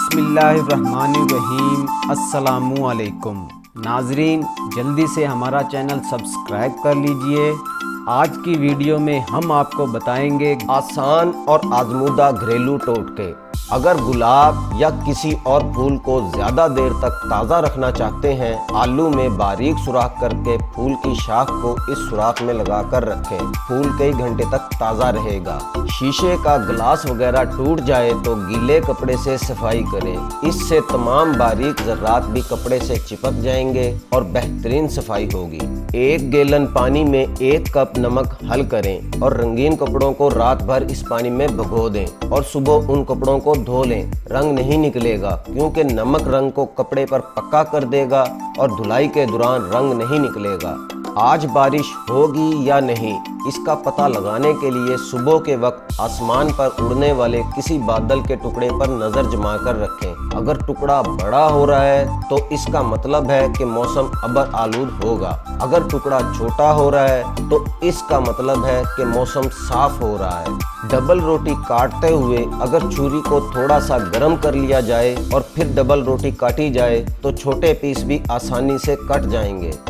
बिस्मिल्लाहिर्रहमानिर्रहीम। अस्सलामुअलैकुम। नाजरीन, जल्दी से हमारा चैनल सब्सक्राइब कर लीजिए। आज की वीडियो में हम आपको बताएँगे आसान और आजमूदा घरेलू टोटके। अगर गुलाब या किसी और फूल को ज़्यादा देर तक ताज़ा रखना चाहते हैं, आलू में बारीक सुराख करके फूल की शाख को इस सुराख में लगा कर रखें। फूल कई घंटे तक ताज़ा रहेगा। शीशे का ग्लास वगैरह टूट जाए तो गीले कपड़े से सफ़ाई करें। इससे तमाम बारीक जर्रात भी कपड़े से चिपक जाएँगे और बेहतरीन सफ़ाई होगी। एक गैलन पानी में एक कप नमक हल करें और रंगीन कपड़ों को रात भर इस पानी में भगो दें और सुबह उन कपड़ों को धो लें। रंग नहीं निकलेगा, क्योंकि नमक रंग को कपड़े पर पक्का कर देगा और धुलाई के दौरान रंग नहीं निकलेगा। आज बारिश होगी या नहीं, इसका पता लगाने के लिए सुबह के वक्त आसमान पर उड़ने वाले किसी बादल के टुकड़े पर नज़र जमा कर रखें। अगर टुकड़ा बड़ा हो रहा है तो इसका मतलब है कि मौसम अबर आलूद होगा। अगर टुकड़ा छोटा हो रहा है तो इसका मतलब है कि मौसम साफ़ हो रहा है। डबल रोटी काटते हुए अगर छुरी को थोड़ा सा गर्म कर लिया जाए और फिर डबल रोटी काटी जाए तो छोटे पीस भी आसानी से कट जाएँगे।